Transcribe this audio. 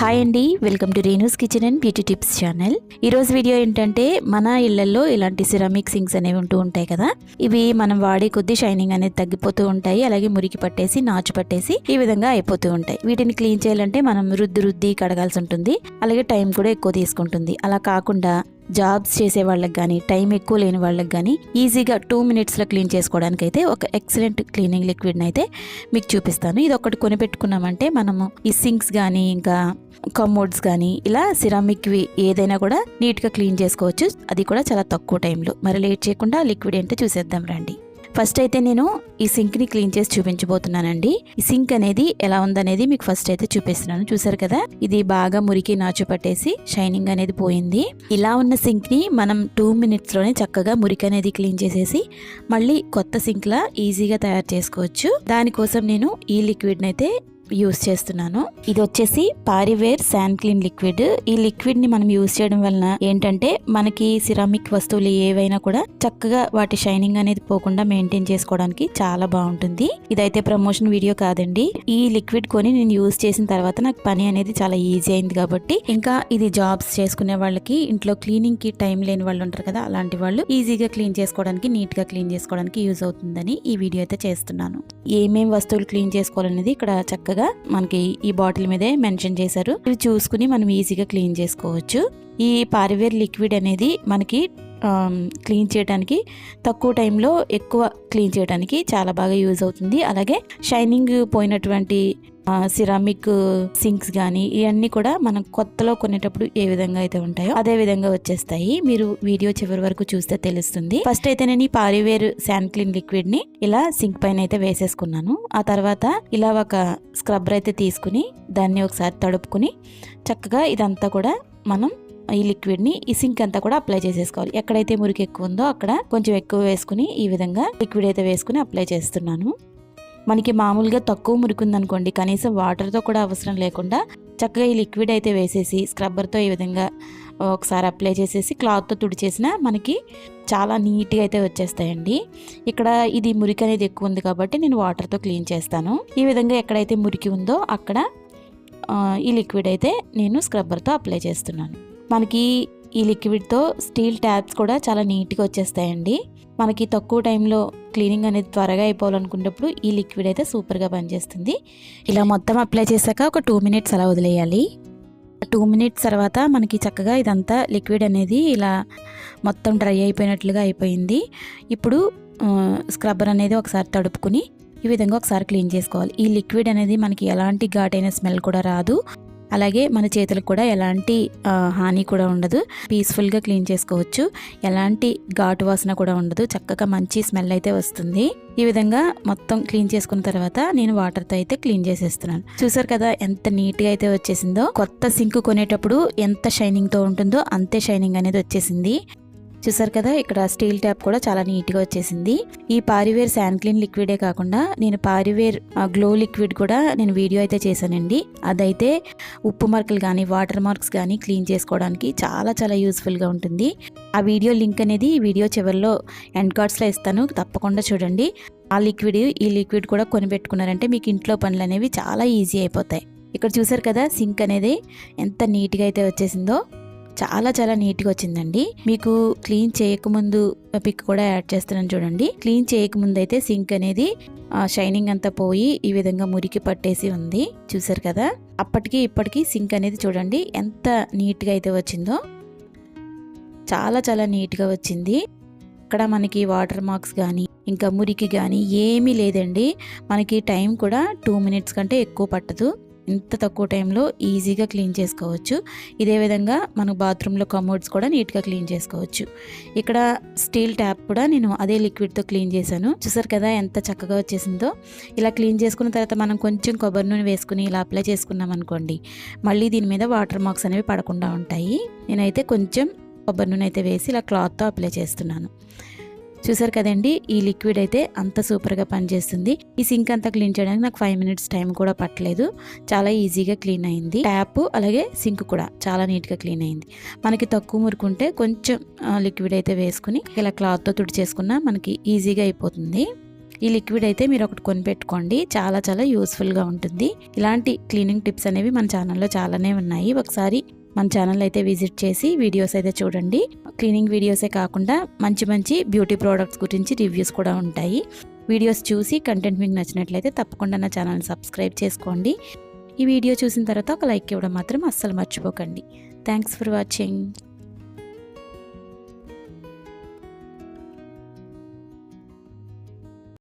Hi అండి welcome to Renu's kitchen and beauty tips channel. ఈరోజు video ఏంటంటే మన ఇళ్ళలో ఇలాంటి సిరామిక్ సింక్స్ అనేవి ఉంటూ ఉంటాయి కదా. ఇవి మనం వాడే కొద్ది షైనింగ్ అనేది తగ్గిపోతూ ఉంటాయి అలాగే మురికి పట్టేసి నాచు పట్టేసి ఈ విధంగా అయిపోతూ ఉంటాయి. వీటిని క్లీన్ చేయాలంటే మనం రుద్ది రుద్ది కడగాల్సి ఉంటుంది అలాగే టైం కూడా ఎక్కువ తీసుకుంటుంది. అలా కాకుండా జాబ్స్ చేసే వాళ్ళకి కానీ టైం ఎక్కువ లేని వాళ్ళకి కానీ ఈజీగా టూ మినిట్స్లో క్లీన్ చేసుకోవడానికి అయితే ఒక ఎక్సలెంట్ క్లీనింగ్ లిక్విడ్ని అయితే మీకు చూపిస్తాను. ఇది ఒకటి కొనిపెట్టుకున్నామంటే మనము ఈ సింక్స్ కానీ ఇంకా కమోడ్స్ కానీ ఇలా సిరామిక్వి ఏదైనా కూడా నీట్గా క్లీన్ చేసుకోవచ్చు. అది కూడా చాలా తక్కువ టైంలో. మరి లేట్ చేయకుండా లిక్విడ్ ఏంటో చూసేద్దాం రండి. ఫస్ట్ అయితే నేను ఈ సింక్ని క్లీన్ చేసి చూపించబోతున్నానండి. ఈ సింక్ అనేది ఎలా ఉందనేది మీకు ఫస్ట్ అయితే చూపిస్తున్నాను. చూసారు కదా? ఇది బాగా మురికి నాచు పట్టేసి షైనింగ్ అనేది పోయింది. ఇలా ఉన్న సింక్ని మనం టూ మినిట్స్లోనే చక్కగా మురికి అనేది క్లీన్ చేసేసి మళ్ళీ కొత్త సింక్లా ఈజీగా తయారు చేసుకోవచ్చు. దానికోసం నేను ఈ లిక్విడ్ని అయితే యూస్ చేస్తున్నాను. ఇది వచ్చేసి పారివేర్ శాన్ క్లీన్ లిక్విడ్ ఈ లిక్విడ్ని మనం యూస్ చేయడం వలన ఏంటంటే మనకి సిరామిక్ వస్తువులు ఏవైనా కూడా చక్కగా వాటి షైనింగ్ అనేది పోకుండా మెయింటైన్ చేసుకోవడానికి చాలా బాగుంటుంది. ఇదైతే ప్రమోషన్ వీడియో కాదండి. ఈ లిక్విడ్ కొని నేను యూస్ చేసిన తర్వాత నాకు పని అనేది చాలా ఈజీ అయింది కాబట్టి ఇంకా ఇది జాబ్స్ చేసుకునే వాళ్ళకి ఇంట్లో క్లీనింగ్కి టైం లేని వాళ్ళు ఉంటారు కదా అలాంటి వాళ్ళు ఈజీగా క్లీన్ చేసుకోవడానికి నీట్గా క్లీన్ చేసుకోవడానికి యూజ్ అవుతుందని ఈ వీడియో అయితే చేస్తున్నాను. ఏమేం వస్తువులు క్లీన్ చేసుకోవాలనేది ఇక్కడ చక్కగా మనకి ఈ బాటిల్ మీదే మెన్షన్ చేశారు. ఇవి చూసుకుని మనం ఈజీగా క్లీన్ చేసుకోవచ్చు. ఈ పారివేర్ లిక్విడ్ అనేది మనకి క్లీన్ చేయడానికి తక్కువ టైంలో ఎక్కువ క్లీన్ చేయడానికి చాలా బాగా యూజ్ అవుతుంది. అలాగే షైనింగ్ పోయినటువంటి సిరామిక్ సింక్స్ కానీ ఇవన్నీ కూడా మనం కొత్తలో కొనేటప్పుడు ఏ విధంగా అయితే ఉంటాయో అదే విధంగా వచ్చేస్తాయి. మీరు వీడియో చివరి వరకు చూస్తే తెలుస్తుంది. ఫస్ట్ అయితే నేను ఈ పారివేర్ శాండ్ క్లీన్ లిక్విడ్ని ఇలా సింక్ పైన అయితే వేసేసుకున్నాను. ఆ తర్వాత ఇలా ఒక స్క్రబ్బర్ అయితే తీసుకుని దాన్ని ఒకసారి తడుపుకుని చక్కగా ఇదంతా కూడా మనం ఈ లిక్విడ్ని ఈ సింక్ అంతా కూడా అప్లై చేసేసుకోవాలి. ఎక్కడైతే మురికి ఎక్కువ ఉందో అక్కడ కొంచెం ఎక్కువ వేసుకుని ఈ విధంగా లిక్విడ్ అయితే వేసుకుని అప్లై చేస్తున్నాను. మనకి మామూలుగా తక్కువ మురికి ఉందనుకోండి కనీసం వాటర్తో కూడా అవసరం లేకుండా చక్కగా ఈ లిక్విడ్ అయితే వేసేసి స్క్రబ్బర్తో ఈ విధంగా ఒకసారి అప్లై చేసేసి క్లాత్తో తుడిచేసిన మనకి చాలా నీట్గా అయితే వచ్చేస్తాయండి. ఇక్కడ ఇది మురికి అనేది ఎక్కువ ఉంది కాబట్టి నేను వాటర్తో క్లీన్ చేస్తాను. ఈ విధంగా ఎక్కడైతే మురికి ఉందో అక్కడ ఈ లిక్విడ్ అయితే నేను స్క్రబ్బర్తో అప్లై చేస్తున్నాను. మనకి ఈ లిక్విడ్తో స్టీల్ ట్యాప్స్ కూడా చాలా నీట్గా వచ్చేస్తాయండి. మనకి తక్కువ టైంలో క్లీనింగ్ అనేది త్వరగా అయిపోవాలనుకున్నప్పుడు ఈ లిక్విడ్ అయితే సూపర్గా పనిచేస్తుంది. ఇలా మొత్తం అప్లై చేశాక ఒక టూ మినిట్స్ అలా వదిలేయాలి. టూ మినిట్స్ తర్వాత మనకి చక్కగా ఇదంతా లిక్విడ్ అనేది ఇలా మొత్తం డ్రై అయిపోయినట్లుగా అయిపోయింది. ఇప్పుడు స్క్రబ్బర్ అనేది ఒకసారి తడుపుకుని ఈ విధంగా ఒకసారి క్లీన్ చేసుకోవాలి. ఈ లిక్విడ్ అనేది మనకి ఎలాంటి ఘాటైన స్మెల్ కూడా రాదు. అలాగే మన చేతులకు కూడా ఎలాంటి హాని కూడా ఉండదు. పీస్ఫుల్గా క్లీన్ చేసుకోవచ్చు. ఎలాంటి ఘాటు వాసన కూడా ఉండదు. చక్కగా మంచి స్మెల్ అయితే వస్తుంది. ఈ విధంగా మొత్తం క్లీన్ చేసుకున్న తర్వాత నేను వాటర్తో అయితే క్లీన్ చేసేస్తున్నాను. చూసారు కదా ఎంత నీట్గా అయితే వచ్చేసిందో. కొత్త సింక్ కొనేటప్పుడు ఎంత షైనింగ్తో ఉంటుందో అంతే షైనింగ్ అనేది వచ్చేసింది. చూసారు కదా ఇక్కడ స్టీల్ ట్యాప్ కూడా చాలా నీట్గా వచ్చేసింది. ఈ పారివేర్ శాన్ క్లీన్ లిక్విడే కాకుండా నేను పారివేర్ గ్లో లిక్విడ్ కూడా నేను వీడియో అయితే చేశానండి. అదైతే ఉప్పు మార్కులు కానీ వాటర్ మార్క్స్ కానీ క్లీన్ చేసుకోవడానికి చాలా చాలా యూస్ఫుల్గా ఉంటుంది. ఆ వీడియో లింక్ అనేది వీడియో చివరిలో ఎండ్ కార్డ్స్లో ఇస్తాను. తప్పకుండా చూడండి. ఆ లిక్విడ్ ఈ లిక్విడ్ కూడా కొనిపెట్టుకున్నారంటే మీకు ఇంట్లో పనులు అనేవి చాలా ఈజీ అయిపోతాయి. ఇక్కడ చూసారు కదా సింక్ అనేది ఎంత నీట్గా అయితే వచ్చేసిందో. చాలా చాలా నీట్గా వచ్చిందండి. మీకు క్లీన్ చేయకముందు పిక్ కూడా యాడ్ చేస్తున్నాను చూడండి. క్లీన్ చేయకముందు అయితే సింక్ అనేది షైనింగ్ అంతా పోయి ఈ విధంగా మురికి పట్టేసి ఉంది. చూసారు కదా? అప్పటికి ఇప్పటికీ సింక్ అనేది చూడండి ఎంత నీట్గా అయితే వచ్చిందో. చాలా చాలా నీట్గా వచ్చింది. ఇక్కడ మనకి వాటర్ మార్క్స్ కానీ ఇంకా మురికి కానీ ఏమీ లేదండి. మనకి టైం కూడా టూ మినిట్స్ కంటే ఎక్కువ పట్టదు. ఇంత తక్కువ టైంలో ఈజీగా క్లీన్ చేసుకోవచ్చు. ఇదే విధంగా మన బాత్రూంలో కమోడ్స్ కూడా నీట్గా క్లీన్ చేసుకోవచ్చు. ఇక్కడ స్టీల్ ట్యాప్ కూడా నేను అదే లిక్విడ్తో క్లీన్ చేశాను. చూసారు కదా ఎంత చక్కగా వచ్చేసిందో. ఇలా క్లీన్ చేసుకున్న తర్వాత మనం కొంచెం కొబ్బరి నూనె వేసుకుని ఇలా అప్లై చేసుకున్నాం అనుకోండి. మళ్ళీ దీని మీద వాటర్ మార్క్స్ అనేవి పడకుండా ఉంటాయి. నేనైతే కొంచెం కొబ్బరి నూనె అయితే వేసి ఇలా క్లాత్తో అప్లై చేస్తున్నాను. చూసారు కదండి ఈ లిక్విడ్ అయితే అంత సూపర్గా పనిచేస్తుంది. ఈ సింక్ అంతా క్లీన్ చేయడానికి నాకు ఫైవ్ మినిట్స్ టైం కూడా పట్టలేదు. చాలా ఈజీగా క్లీన్ అయింది. ట్యాప్ అలాగే సింక్ కూడా చాలా నీట్గా క్లీన్ అయింది. మనకి తక్కువ మురుకుంటే కొంచెం లిక్విడ్ అయితే వేసుకుని ఇలా క్లాత్తో తుడి చేసుకున్నా మనకి ఈజీగా అయిపోతుంది. ఈ లిక్విడ్ అయితే మీరు ఒకటి కొనిపెట్టుకోండి. చాలా చాలా యూస్ఫుల్గా ఉంటుంది. ఇలాంటి క్లీనింగ్ టిప్స్ అనేవి మన ఛానల్లో చాలానే ఉన్నాయి. ఒకసారి మన ఛానల్ అయితే విజిట్ చేసి వీడియోస్ అయితే చూడండి. క్లీనింగ్ వీడియోసే కాకుండా మంచి మంచి బ్యూటీ ప్రోడక్ట్స్ గురించి రివ్యూస్ కూడా ఉంటాయి. వీడియోస్ చూసి కంటెంట్ మీకు నచ్చినట్లయితే తప్పకుండా నా ఛానల్ని సబ్స్క్రైబ్ చేసుకోండి. ఈ వీడియో చూసిన తర్వాత ఒక లైక్ ఇవ్వడం మాత్రం అస్సలు మర్చిపోకండి. Thanks for watching